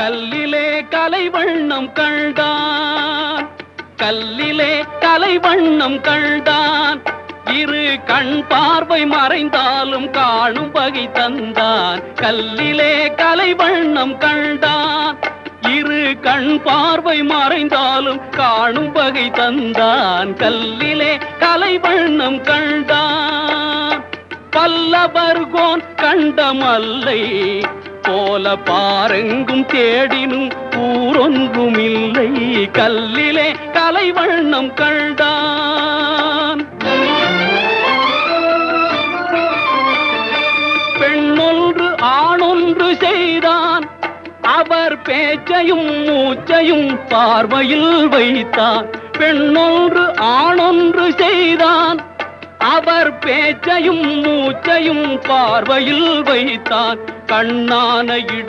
கல்லிலே கலை வண்ணம் கண்டான். கல்லிலே கலை வண்ணம் கண்டான். இரு கண் பார்வை மறைந்தாலும் காணும் பகை தந்தான். கல்லிலே கலை வண்ணம் கண்டான். இரு கண் பார்வை மறைந்தாலும் காணும் பகை தந்தான். கல்லிலே கலை வண்ணம் கண்டான் பல்லவர்கோன் கண்டமல்லை போல பாரெங்கும் தேடினும் ஊரொன்றும் இல்லை கல்லிலே கலைவண்ணம் கண்டான். பெண்ணொன்று ஆணொன்று செய்தான். அவர் பேச்சையும் மூச்சையும் பார்வையில் வைத்தான். பெண்ணொன்று ஆணொன்று செய்தான். அவர் பேச்சையும் மூச்சையும் பார்வையில் வைத்தான். கண்ணான இடம்